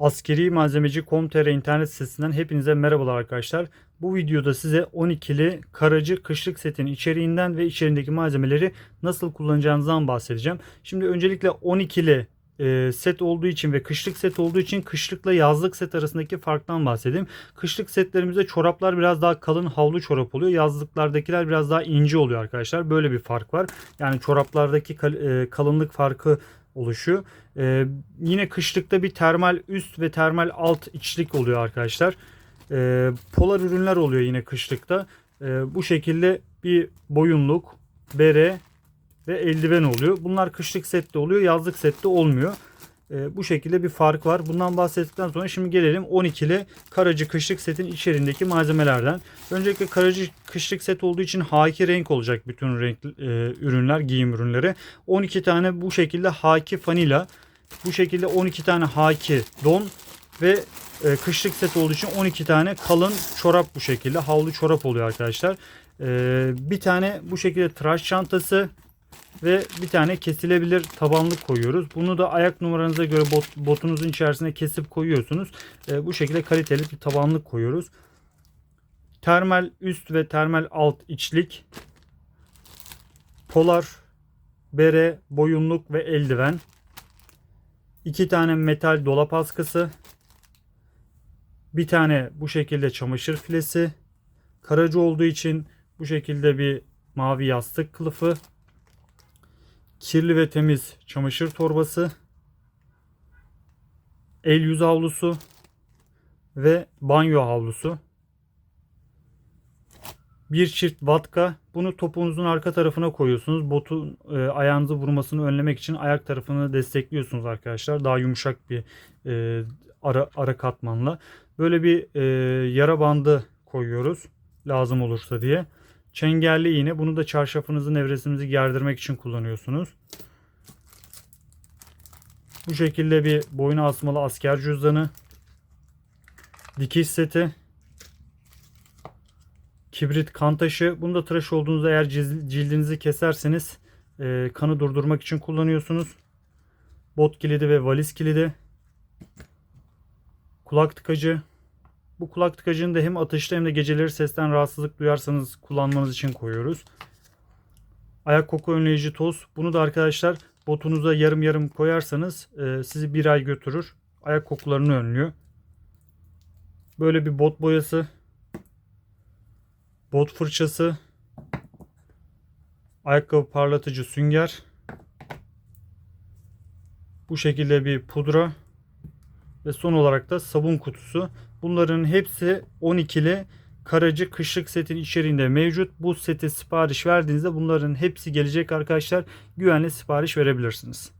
Askeri Malzemeci Com.tr internet sitesinden hepinize merhabalar arkadaşlar. Bu videoda size 12'li karacı kışlık setin içeriğinden ve içerindeki malzemeleri nasıl kullanacağınızdan bahsedeceğim. Şimdi öncelikle 12'li e, set olduğu için ve kışlık set olduğu için kışlıkla yazlık set arasındaki farktan bahsedeyim. Kışlık setlerimizde çoraplar biraz daha kalın havlu çorap oluyor. Yazlıklardakiler biraz daha ince oluyor arkadaşlar. Böyle bir fark var. Yani çoraplardaki e, kalınlık farkı oluşuyor. Ee, yine kışlıkta bir termal üst ve termal alt içlik oluyor arkadaşlar. Ee, polar ürünler oluyor yine kışlıkta. Ee, bu şekilde bir boyunluk, bere ve eldiven oluyor. Bunlar kışlık sette oluyor, yazlık sette olmuyor. Ee, bu şekilde bir fark var. Bundan bahsettikten sonra şimdi gelelim 12'li karacı kışlık setin içerisindeki malzemelerden. Öncelikle karacı kışlık set olduğu için H2 renk olacak bütün renk e, ürünler, giyim ürünleri. 12 tane bu şekilde H2 fanila, bu şekilde 12 tane H2 don ve e, kışlık set olduğu için 12 tane kalın çorap bu şekilde. Havlu çorap oluyor arkadaşlar. E, bir tane bu şekilde tıraş çantası ve bir tane kesilebilir tabanlık koyuyoruz. Bunu da ayak numaranıza göre bot, botunuzun içerisine kesip koyuyorsunuz. E, bu şekilde kaliteli bir tabanlık koyuyoruz. Termal üst ve termal alt içlik. Polar, bere, boyunluk ve eldiven. İki tane metal dolap askısı. Bir tane bu şekilde çamaşır filesi. Karacı olduğu için bu şekilde bir mavi yastık kılıfı kirli ve temiz çamaşır torbası, el yüz havlusu ve banyo havlusu. Bir çift vatka. Bunu topuğunuzun arka tarafına koyuyorsunuz. Botun e, ayağınızı vurmasını önlemek için ayak tarafını destekliyorsunuz arkadaşlar. Daha yumuşak bir e, ara, ara katmanla. Böyle bir e, yara bandı koyuyoruz. Lazım olursa diye. Çengelli iğne. Bunu da çarşafınızın evresinizi gerdirmek için kullanıyorsunuz. Bu şekilde bir boyuna asmalı asker cüzdanı. Dikiş seti. Kibrit kan taşı. Bunu da tıraş olduğunuzda eğer cildinizi keserseniz e, kanı durdurmak için kullanıyorsunuz. Bot kilidi ve valiz kilidi. Kulak tıkacı. Bu kulak tıkacını da hem atışta hem de geceleri sesten rahatsızlık duyarsanız kullanmanız için koyuyoruz. Ayak koku önleyici toz. Bunu da arkadaşlar botunuza yarım yarım koyarsanız e, sizi bir ay götürür. Ayak kokularını önlüyor. Böyle bir bot boyası. Bot fırçası. Ayakkabı parlatıcı sünger. Bu şekilde bir pudra. Ve son olarak da sabun kutusu. Bunların hepsi 12'li karacı kışlık setin içeriğinde mevcut. Bu sete sipariş verdiğinizde bunların hepsi gelecek arkadaşlar. Güvenli sipariş verebilirsiniz.